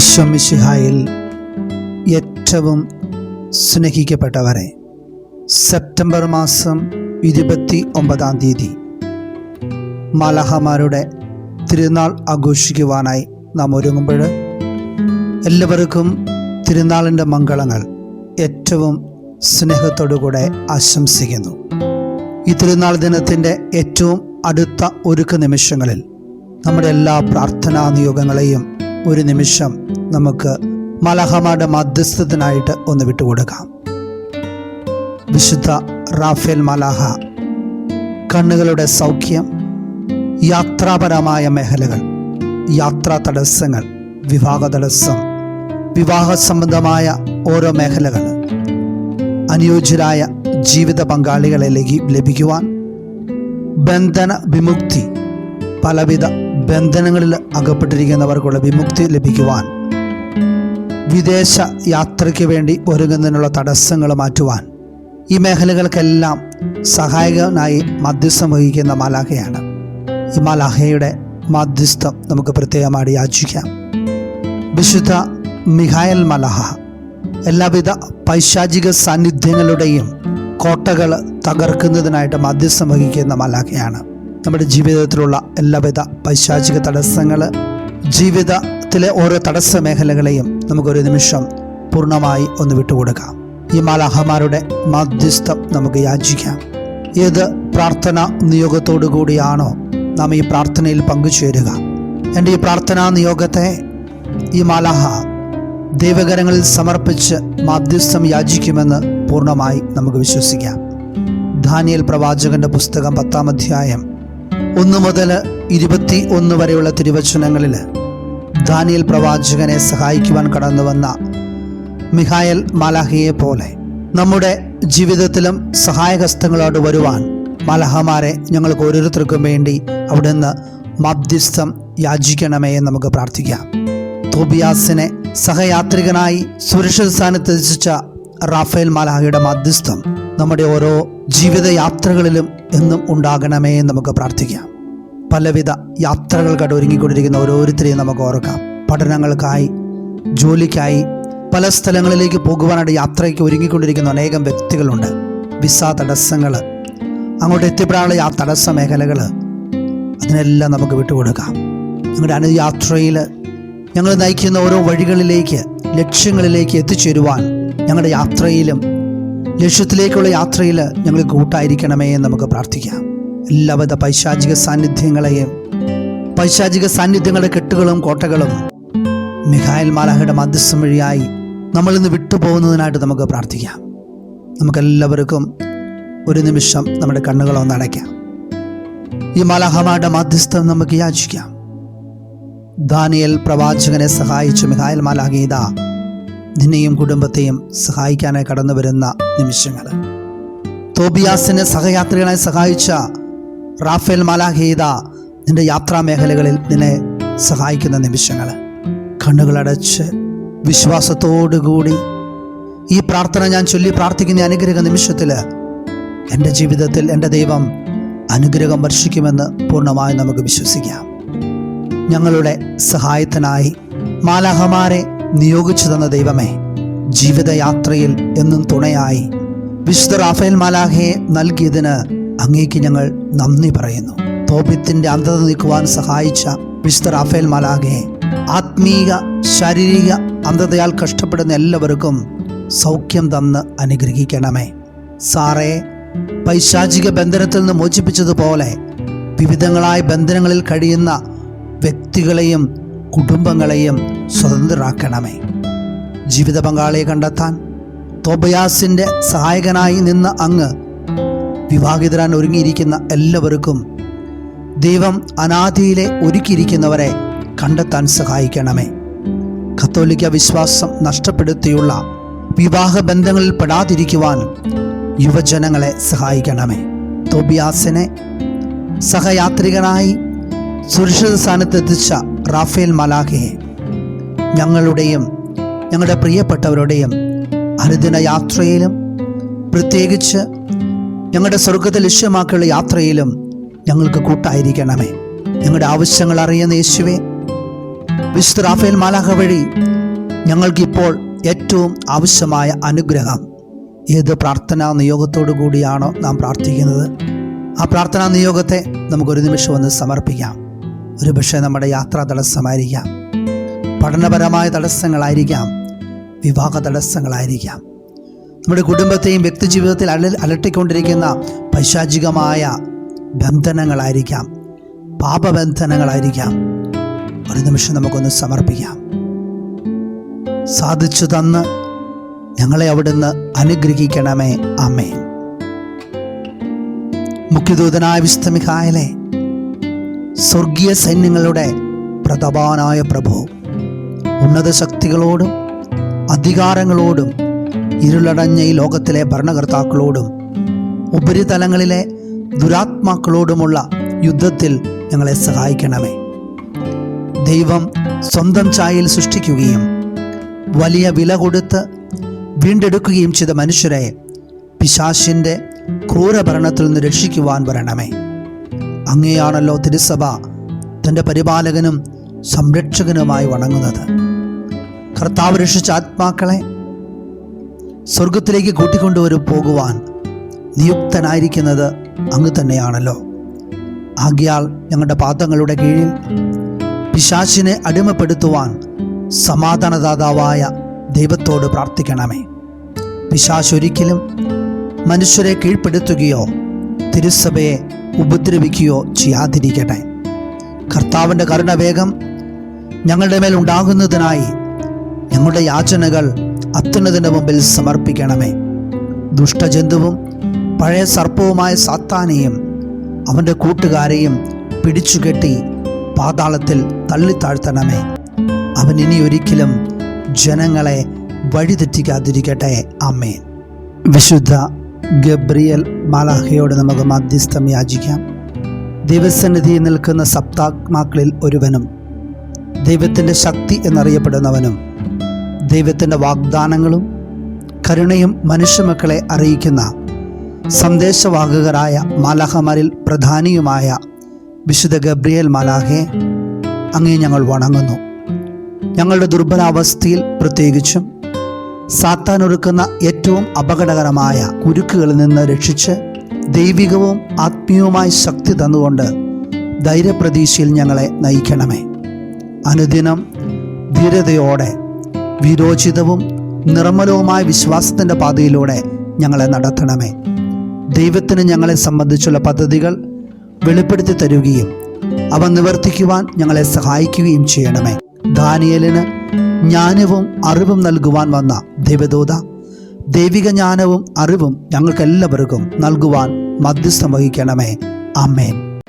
ഈശോ മിശിഹായിൽ ഏറ്റവും സ്നേഹിക്കപ്പെട്ടവരെ സെപ്റ്റംബർ മാസം ഇരുപത്തി ഒമ്പതാം തീയതി മലഹമാരുടെ തിരുനാൾ ആഘോഷിക്കുവാനായി നാം ഒരുങ്ങുമ്പോൾ എല്ലാവർക്കും തിരുനാളിന്റെ മംഗളങ്ങൾ ഏറ്റവും സ്നേഹത്തോടുകൂടെ ആശംസിക്കുന്നു. ഈ തിരുനാൾ ദിനത്തിന്റെ ഏറ്റവും അടുത്ത ഒരുക്ക നിമിഷങ്ങളിൽ നമ്മുടെ എല്ലാ പ്രാർത്ഥനാ നിയോഗങ്ങളെയും ഒരു നിമിഷം നമുക്ക് മലഹമാടെ മധ്യസ്ഥത്തിനായിട്ട് ഒന്ന് വിട്ടുകൊടുക്കാം. വിശുദ്ധ റാഫേൽ മലാഹ കണ്ണുകളുടെ സൗഖ്യം യാത്രാപരമായ മേഖലകൾ യാത്രാ തടസ്സങ്ങൾ വിവാഹ തടസ്സം വിവാഹ സംബന്ധമായ ഓരോ മേഖലകൾ അനുയോജ്യരായ ജീവിത പങ്കാളികളെ ലഭി- ലഭിക്കുവാൻ ബന്ധന വിമുക്തി പലവിധ ബന്ധനങ്ങളിൽ അകപ്പെട്ടിരിക്കുന്നവർക്കുള്ള വിമുക്തി ലഭിക്കുവാൻ വിദേശ യാത്രയ്ക്ക് വേണ്ടി ഒരുങ്ങുന്നതിനുള്ള തടസ്സങ്ങൾ മാറ്റുവാൻ ഈ മേഖലകൾക്കെല്ലാം സഹായകനായി മധ്യസ്ഥം വഹിക്കുന്ന മലാഹയാണ് ഈ മലാഹയുടെ മധ്യസ്ഥം നമുക്ക് പ്രത്യേകമായി യാചിക്കാം. വിശുദ്ധ മിഹായൽ മലഹ എല്ലാവിധ പൈശാചിക സാന്നിധ്യങ്ങളുടെയും കോട്ടകൾ തകർക്കുന്നതിനായിട്ട് മധ്യസ്ഥം വഹിക്കുന്ന മലാഖയാണ്. നമ്മുടെ ജീവിതത്തിലുള്ള എല്ലാവിധ പൈശാചിക തടസ്സങ്ങൾ ജീവിതത്തിലെ ഓരോ തടസ്സ മേഖലകളെയും നമുക്കൊരു നിമിഷം പൂർണമായി ഒന്ന് വിട്ടുകൊടുക്കാം. ഈ മാലാഹമാരുടെ മാധ്യസ്ഥം നമുക്ക് യാചിക്കാം. ഏത് പ്രാർത്ഥന നിയോഗത്തോടു കൂടിയാണോ നാം ഈ പ്രാർത്ഥനയിൽ പങ്കുചേരുക. എന്റെ ഈ പ്രാർത്ഥനാ നിയോഗത്തെ ഈ മാലാഹ ദൈവകരങ്ങളിൽ സമർപ്പിച്ച് മാധ്യസ്ഥം യാചിക്കുമെന്ന് പൂർണമായി നമുക്ക് വിശ്വസിക്കാം. ധാനിയൽ പ്രവാചകന്റെ പുസ്തകം പത്താം അധ്യായം ഒന്ന് മുതൽ ഇരുപത്തി ഒന്ന് വരെയുള്ള തിരുവചനങ്ങളിൽ ദാനിയൽ പ്രവാചകനെ സഹായിക്കുവാൻ കടന്നു വന്ന മിഹായൽ മലഹയെ പോലെ നമ്മുടെ ജീവിതത്തിലും സഹായഹസ്തങ്ങളോട് വരുവാൻ മലഹമാരെ ഞങ്ങൾക്ക് ഓരോരുത്തർക്കും വേണ്ടി അവിടുന്ന് മധ്യസ്ഥം യാചിക്കണമേ എന്ന് നമുക്ക് പ്രാർത്ഥിക്കാം. തോബിയാസിനെ സഹയാത്രികനായി സുരക്ഷിത സ്ഥാനത്ത് എത്തിച്ച റാഫേൽ മാലാഹയുടെ മധ്യസ്ഥം നമ്മുടെ ഓരോ ജീവിതയാത്രകളിലും എന്നും ഉണ്ടാകണമേ എന്ന് നമുക്ക് പ്രാർത്ഥിക്കാം. പലവിധ യാത്രകൾക്കായിട്ട് ഒരുങ്ങിക്കൊണ്ടിരിക്കുന്ന ഓരോരുത്തരെയും നമുക്ക് ഓർക്കാം. പഠനങ്ങൾക്കായി ജോലിക്കായി പല സ്ഥലങ്ങളിലേക്ക് പോകുവാനായിട്ട് യാത്രയ്ക്ക് ഒരുങ്ങിക്കൊണ്ടിരിക്കുന്ന അനേകം വ്യക്തികളുണ്ട്. വിസ തടസ്സങ്ങൾ അങ്ങോട്ട് എത്തിപ്പെടാനുള്ള ആ തടസ്സ മേഖലകൾ അതിനെല്ലാം നമുക്ക് വിട്ടുകൊടുക്കാം. ഞങ്ങളുടെ അനുയാത്രയിൽ ഞങ്ങൾ നയിക്കുന്ന ഓരോ വഴികളിലേക്ക് ലക്ഷ്യങ്ങളിലേക്ക് എത്തിച്ചേരുവാൻ ഞങ്ങളുടെ യാത്രയിലും ലക്ഷ്യത്തിലേക്കുള്ള യാത്രയിൽ ഞങ്ങൾ കൂട്ടായിരിക്കണമേ എന്ന് നമുക്ക് പ്രാർത്ഥിക്കാം. എല്ലാവിധ പൈശാചിക സാന്നിധ്യങ്ങളെയും പൈശാചിക സാന്നിധ്യങ്ങളുടെ കെട്ടുകളും കോട്ടകളും മിഖായൽ മാലാഹയുടെ മധ്യസ്ഥം വഴിയായി നമ്മളിന്ന് വിട്ടുപോകുന്നതിനായിട്ട് നമുക്ക് പ്രാർത്ഥിക്കാം. നമുക്കെല്ലാവർക്കും ഒരു നിമിഷം നമ്മുടെ കണ്ണുകളൊന്ന് അടയ്ക്കാം. ഈ മാലാഹമാരുടെ മധ്യസ്ഥം നമുക്ക് യാചിക്കാം. ദാനിയൽ പ്രവാചകനെ സഹായിച്ച മിഹായൽ മാലാഹീത നിന്നെയും കുടുംബത്തെയും സഹായിക്കാനായി കടന്നു വരുന്ന നിമിഷങ്ങൾ. തോബിയാസിനെ സഹയാത്രികളായി സഹായിച്ച റാഫേൽ മാലാഹീത നിന്റെ യാത്രാ മേഖലകളിൽ നിന്നെ സഹായിക്കുന്ന നിമിഷങ്ങൾ. കണ്ണുകളടച്ച് വിശ്വാസത്തോടുകൂടി ഈ പ്രാർത്ഥന ഞാൻ ചൊല്ലി പ്രാർത്ഥിക്കുന്ന അനുഗ്രഹ നിമിഷത്തിൽ എന്റെ ജീവിതത്തിൽ എന്റെ ദൈവം അനുഗ്രഹം വർഷിക്കുമെന്ന് പൂർണമായും നമുക്ക് വിശ്വസിക്കാം. ഞങ്ങളുടെ സഹായത്തിനായി മാലാഹമാരെ നിയോഗിച്ചു തന്ന ദൈവമേ. ജീവിതയാത്രയിൽ എന്നും തുണയായി. വിശുദ്ധ റാഫേൽ മാലാഹയെ നൽകിയതിന് അങ്ങേക്ക് ഞങ്ങൾ നന്ദി പറയുന്നു. തോപ്യത്തിന്റെ അന്ധത നീക്കുവാൻ സഹായിച്ച വിശുദ്ധ റാഫേൽ മാലാഹയെ ആത്മീക ശാരീരിക അന്ധതയാൽ കഷ്ടപ്പെടുന്ന എല്ലാവർക്കും സൗഖ്യം തന്ന് അനുഗ്രഹിക്കണമേ. സാറേ പൈശാചിക ബന്ധനത്തിൽ നിന്ന് മോചിപ്പിച്ചതുപോലെ വിവിധങ്ങളായ ബന്ധനങ്ങളിൽ കഴിയുന്ന വ്യക്തികളെയും കുടുംബങ്ങളെയും സ്വതന്ത്രരാക്കണമേ. ജീവിത പങ്കാളിയെ കണ്ടെത്താൻ തോബയാസിന്റെ സഹായകനായി നിന്ന് അങ്ങ് വിവാഹിതരാൻ ഒരുങ്ങിയിരിക്കുന്ന എല്ലാവർക്കും ദൈവം അനാദിയിലെ ഒരുക്കിയിരിക്കുന്നവരെ കണ്ടെത്താൻ സഹായിക്കണമേ. കത്തോലിക്ക വിശ്വാസം നഷ്ടപ്പെടുത്തിയുള്ള വിവാഹ ബന്ധങ്ങളിൽ പെടാതിരിക്കുവാൻ യുവജനങ്ങളെ സഹായിക്കണമേ. തോബിയാസിനെ സഹയാത്രികനായി സുരക്ഷിത സ്ഥാനത്തെത്തിച്ച റാഫേൽ മലാഖയെ ഞങ്ങളുടെയും ഞങ്ങളുടെ പ്രിയപ്പെട്ടവരുടെയും അനുദിന യാത്രയിലും പ്രത്യേകിച്ച് ഞങ്ങളുടെ സ്വർഗത്തെ ലക്ഷ്യമാക്കിയുള്ള യാത്രയിലും ഞങ്ങൾക്ക് കൂട്ടായിരിക്കണമേ. ഞങ്ങളുടെ ആവശ്യങ്ങൾ അറിയുന്ന യേശുവേ വിശുദ്ധ റാഫേൽ മാലാഹ വഴി ഞങ്ങൾക്കിപ്പോൾ ഏറ്റവും ആവശ്യമായ അനുഗ്രഹം. ഏത് പ്രാർത്ഥനാ നിയോഗത്തോടു കൂടിയാണോ നാം പ്രാർത്ഥിക്കുന്നത്. ആ പ്രാർത്ഥനാ നിയോഗത്തെ നമുക്കൊരു നിമിഷം ഒന്ന് സമർപ്പിക്കാം. ഒരു പക്ഷേ നമ്മുടെ യാത്രാ തടസ്സമായിരിക്കാം പഠനപരമായ തടസ്സങ്ങളായിരിക്കാം. വിവാഹ തടസ്സങ്ങളായിരിക്കാം. നമ്മുടെ കുടുംബത്തെയും വ്യക്തിജീവിതത്തിൽ അല അലട്ടിക്കൊണ്ടിരിക്കുന്ന പൈശാചികമായ ബന്ധനങ്ങളായിരിക്കാം. പാപബന്ധനങ്ങളായിരിക്കാം. ഒരു നിമിഷം നമുക്കൊന്ന് സമർപ്പിക്കാം. സാധിച്ചു തന്ന് ഞങ്ങളെ അവിടുന്ന് അനുഗ്രഹിക്കണമേ. അമ്മേ മുഖ്യദൂതനായ വിസ്തമിഖായലെ സ്വർഗീയ സൈന്യങ്ങളുടെ പ്രതാപാനായ പ്രഭു ഉന്നത ശക്തികളോടും അധികാരങ്ങളോടും ഇരുളടഞ്ഞ ഈ ലോകത്തിലെ ഭരണകർത്താക്കളോടും ഉപരിതലങ്ങളിലെ ദുരാത്മാക്കളോടുമുള്ള യുദ്ധത്തിൽ ഞങ്ങളെ സഹായിക്കണമേ. ദൈവം സ്വന്തം ചായയിൽ സൃഷ്ടിക്കുകയും വലിയ വില കൊടുത്ത് വീണ്ടെടുക്കുകയും ചെയ്ത മനുഷ്യരെ പിശാശിന്റെ ക്രൂരഭരണത്തിൽ നിന്ന് രക്ഷിക്കുവാൻ വരണമേ. അങ്ങേയാണല്ലോ തിരുസഭ തന്റെ പരിപാലകനും സംരക്ഷകനുമായി വണങ്ങുന്നത്. കർത്താവ് രക്ഷിച്ച ആത്മാക്കളെ സ്വർഗത്തിലേക്ക് കൂട്ടിക്കൊണ്ടുവരു പോകുവാൻ നിയുക്തനായിരിക്കുന്നത് അങ്ങ് തന്നെയാണല്ലോ. ആകിയാൽ ഞങ്ങളുടെ പാദങ്ങളുടെ കീഴിൽ പിശാചിനെ അടിമപ്പെടുത്തുവാൻ സമാധാനദാതാവായ ദൈവത്തോട് പ്രാർത്ഥിക്കണമേ. പിശാച് ഒരിക്കലും മനുഷ്യരെ കീഴ്പ്പെടുത്തുകയോ തിരുസഭയെ ഉപദ്രവിക്കുകയോ ചെയ്യാതിരിക്കട്ടെ. കർത്താവിന്റെ കരുണവേഗം ഞങ്ങളുടെ മേൽ ഉണ്ടാകുന്നതിനായി ഞങ്ങളുടെ യാചനകൾ അത്യുന്നതിന്റെ മുമ്പിൽ സമർപ്പിക്കണമേ. ദുഷ്ടജന്തുവും പഴയ സർപ്പവുമായ സാത്താനെയും അവന്റെ കൂട്ടുകാരെയും പിടിച്ചുകെട്ടി പാതാളത്തിൽ തള്ളിത്താഴ്ത്തണമേ. അവൻ ഇനി ഒരിക്കലും ജനങ്ങളെ വഴിതെറ്റിക്കാതിരിക്കട്ടെ. അമ്മേ വിശുദ്ധ ഗബ്രിയൽ മാലാഹയോട് നമുക്ക് മധ്യസ്ഥം യാചിക്കാം. ദൈവസന്നിധിയിൽ നിൽക്കുന്ന സപ്താത്മാക്കളിൽ ഒരുവനും ദൈവത്തിന്റെ ശക്തി എന്നറിയപ്പെടുന്നവനും ദൈവത്തിന്റെ വാഗ്ദാനങ്ങളും കരുണയും മനുഷ്യമക്കളെ അറിയിക്കുന്ന സന്ദേശവാഹകരായ മാലാഹമാരിൽ പ്രധാനിയുമായ വിശുദ്ധ ഗബ്രിയേൽ മാലാഹെ അങ്ങേ ഞങ്ങൾ വണങ്ങുന്നു. ഞങ്ങളുടെ ദുർബലാവസ്ഥയിൽ പ്രത്യേകിച്ചും സാത്താൻ ഒരുക്കുന്ന ഏറ്റവും അപകടകരമായ കുരുക്കുകളിൽ നിന്ന് രക്ഷിച്ച് ദൈവികവും ആത്മീയവുമായ ശക്തി തന്നുകൊണ്ട് ധൈര്യപ്രതീക്ഷയിൽ ഞങ്ങളെ നയിക്കണമേ. അനുദിനം ധീരതയോടെ വിരോചിതവും നിർമ്മലവുമായ വിശ്വാസത്തിന്റെ പാതയിലൂടെ ഞങ്ങളെ നടത്തണമേ. ദൈവത്തിന് ഞങ്ങളെ സംബന്ധിച്ചുള്ള പദ്ധതികൾ വെളിപ്പെടുത്തി തരുകയും അവ നിവർത്തിക്കുവാൻ ഞങ്ങളെ സഹായിക്കുകയും ചെയ്യണമേ. ദാനിയലിന് ജ്ഞാനവും അറിവും നൽകുവാൻ വന്ന ദൈവദൂത ദൈവിക ജ്ഞാനവും അറിവും ഞങ്ങൾക്കെല്ലാവർക്കും നൽകുവാൻ മധ്യസ്ഥം വഹിക്കണമേ. അമ്മേൻ.